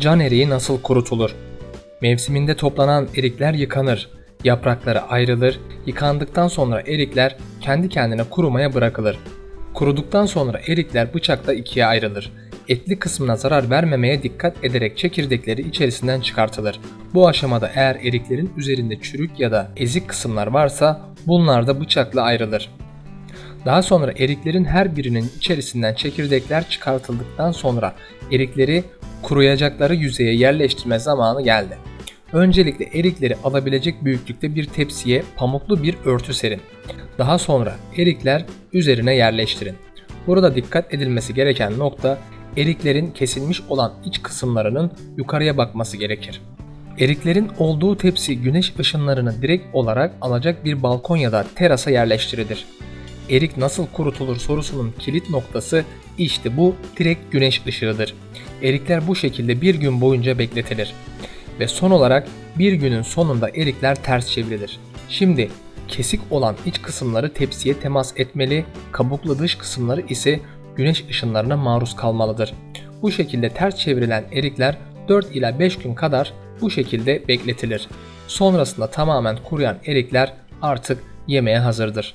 Can eriği nasıl kurutulur? Mevsiminde toplanan erikler yıkanır. Yaprakları ayrılır. Yıkandıktan sonra erikler kendi kendine kurumaya bırakılır. Kuruduktan sonra erikler bıçakla ikiye ayrılır. Etli kısmına zarar vermemeye dikkat ederek çekirdekleri içerisinden çıkartılır. Bu aşamada eğer eriklerin üzerinde çürük ya da ezik kısımlar varsa bunlar da bıçakla ayrılır. Daha sonra eriklerin her birinin içerisinden çekirdekler çıkartıldıktan sonra erikleri kuruyacakları yüzeye yerleştirme zamanı geldi. Öncelikle erikleri alabilecek büyüklükte bir tepsiye pamuklu bir örtü serin. Daha sonra erikler üzerine yerleştirin. Burada dikkat edilmesi gereken nokta eriklerin kesilmiş olan iç kısımlarının yukarıya bakması gerekir. Eriklerin olduğu tepsi güneş ışınlarını direkt olarak alacak bir balkon ya da terasa yerleştirilir. Erik nasıl kurutulur sorusunun kilit noktası işte bu direkt güneş ışığıdır. Erikler bu şekilde bir gün boyunca bekletilir. Ve son olarak bir günün sonunda erikler ters çevrilir. Şimdi kesik olan iç kısımları tepsiye temas etmeli, kabuklu dış kısımları ise güneş ışınlarına maruz kalmalıdır. Bu şekilde ters çevrilen erikler 4 ila 5 gün kadar bu şekilde bekletilir. Sonrasında tamamen kuruyan erikler artık yemeğe hazırdır.